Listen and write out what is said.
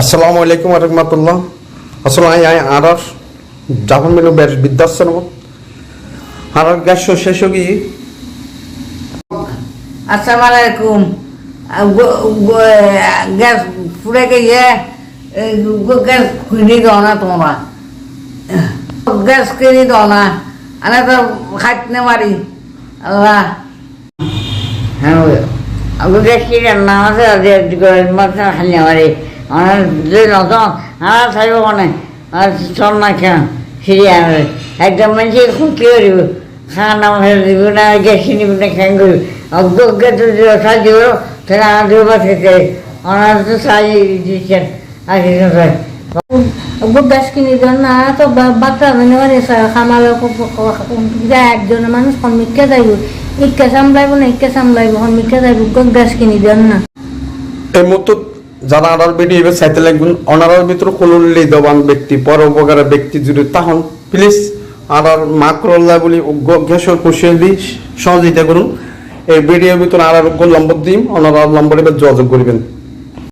আসসালামু আলাইকুম রহমতুল্লাহ। আসলে আই আই জাপান মেনু বেশ বিদ্যাশ্রম আরর গ্যাস শেষ কি আসসালামু আলাইকুম। গ্যাস ফুড়ে গিয়ে গ্যাস কিনে দাও না তোমরা। গ্যাস কিনি দাও না। আমি তো খাইতে মারি। আল্লাহ। হ্যাঁ গ্যাস কিনে না আছে মাছ খাইতে পারি আমার যে নতুন আমার থাকব মানে আর চল না কেন? ফিরে আনবে একদম মানুষ খুব কি করিব খাওয়া নাম ফেলে দিব না গ্যাস কিনে না খেয়ে করবি অজ্ঞ তো সাহায্য করো তাহলে আমার দুবার থেকে আমার তো সাহায্য দিচ্ছেন আর কিছু নয় গ্যাস কিনে দেন না তো বাচ্চা মানে মানে খামার একজন মানুষ সন্মিক্ষা যাইব ইক্কা সামলাইব না ইক্কা সামলাইব সন্মিক্ষা যাইব গ্যাস কিনে দেন না। এই মুহূর্তে যারা আড়াল ভিডিও এবার চাইতে লাগবেন অনারার ভিতরে কোন লিদবান ব্যক্তি, পর উপকারের ব্যক্তি যদি তাহন, প্লিজ আড়ার মাকরল্লা বলি গ্যাসের কুশিয়ে দিই সহযোগিতা করুন। এই ভিডিওর ভিতরে আড়ার লম্বর দিম অনারার লম্বর এবার যোগাযোগ করবেন।